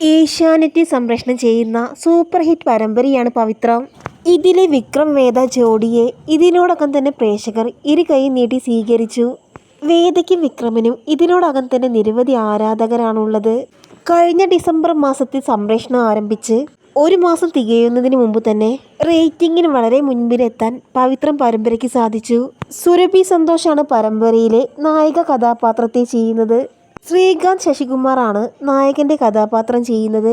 ഏഷ്യാനെറ്റ് സംപ്രേഷണം ചെയ്യുന്ന super hit പരമ്പരയാണ് പവിത്രം. ഇതിലെ വിക്രം വേദ ജോഡിയെ ഇതിനോടകം തന്നെ പ്രേക്ഷകർ ഇരു കൈ നീട്ടി സ്വീകരിച്ചു. വേദയ്ക്കും വിക്രമിനും ഇതിനോടകം തന്നെ നിരവധി ആരാധകരാണുള്ളത്. കഴിഞ്ഞ ഡിസംബർ മാസത്തിൽ സംപ്രേഷണം ആരംഭിച്ച് ഒരു മാസം തികയുന്നതിന് മുമ്പ് തന്നെ റേറ്റിംഗിന് വളരെ മുൻപിലെത്താൻ പവിത്രം പരമ്പരയ്ക്ക് സാധിച്ചു. സുരഭി സന്തോഷാണ് പരമ്പരയിലെ നായിക കഥാപാത്രത്തെ ചെയ്യുന്നത്. ശ്രീകാന്ത് ശശികുമാറാണ് നായകന്റെ കഥാപാത്രം ചെയ്യുന്നത്.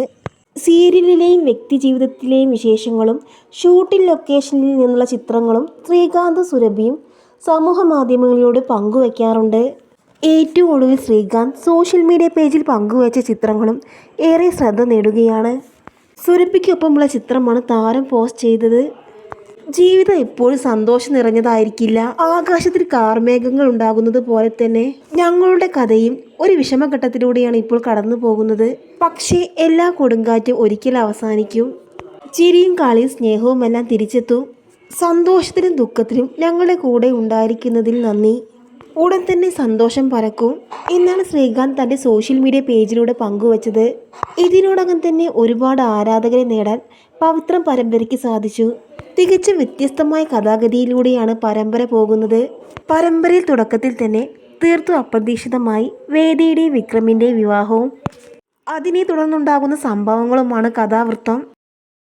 സീരിയലിലെയും വ്യക്തിജീവിതത്തിലെയും വിശേഷങ്ങളും ഷൂട്ടിംഗ് ലൊക്കേഷനിൽ നിന്നുള്ള ചിത്രങ്ങളും ശ്രീകാന്ത് സുരഭിയും സമൂഹ മാധ്യമങ്ങളിലൂടെ പങ്കുവയ്ക്കാറുണ്ട് ഏറ്റവും ഒടുവിൽ ശ്രീകാന്ത് സോഷ്യൽ മീഡിയ പേജിൽ പങ്കുവച്ച ചിത്രങ്ങളും ഏറെ ശ്രദ്ധ നേടുകയാണ്. സുരഭിക്കൊപ്പമുള്ള ചിത്രമാണ് താരം പോസ്റ്റ് ചെയ്തത്. ജീവിതം എപ്പോഴും സന്തോഷം നിറഞ്ഞതായിരിക്കില്ല. ആകാശത്തിൽ കാർമേഘങ്ങൾ ഉണ്ടാകുന്നത് പോലെ തന്നെ ഞങ്ങളുടെ കഥയും ഒരു വിഷമഘട്ടത്തിലൂടെയാണ് ഇപ്പോൾ കടന്നു പോകുന്നത്. പക്ഷേ എല്ലാ കൊടുങ്കാറ്റും ഒരിക്കൽ അവസാനിക്കും. ചിരിയും കളിയും സ്നേഹവുമെല്ലാം തിരിച്ചെത്തും. സന്തോഷത്തിലും ദുഃഖത്തിലും ഞങ്ങളുടെ കൂടെ ഉണ്ടായിരിക്കുന്നതിൽ നന്ദി. ഉടൻ തന്നെ സന്തോഷം പരക്കും. എന്നാണ് ശ്രീകാന്ത് തന്റെ സോഷ്യൽ മീഡിയ പേജിലൂടെ പങ്കുവച്ചത്. ഇതിനോടകം തന്നെ ഒരുപാട് ആരാധകരെ നേടാൻ പവിത്രം പരമ്പരയ്ക്ക് സാധിച്ചു. തികച്ചും വ്യത്യസ്തമായ കഥാഗതിയിലൂടെയാണ് പരമ്പര പോകുന്നത്. പരമ്പരയിൽ തുടക്കത്തിൽ തന്നെ തീർത്തും അപ്രതീക്ഷിതമായി വേദിയുടെയും വിക്രമിന്റെയും വിവാഹവും. അതിനെ തുടർന്നുണ്ടാകുന്ന സംഭവങ്ങളുമാണ് കഥാവൃത്തം.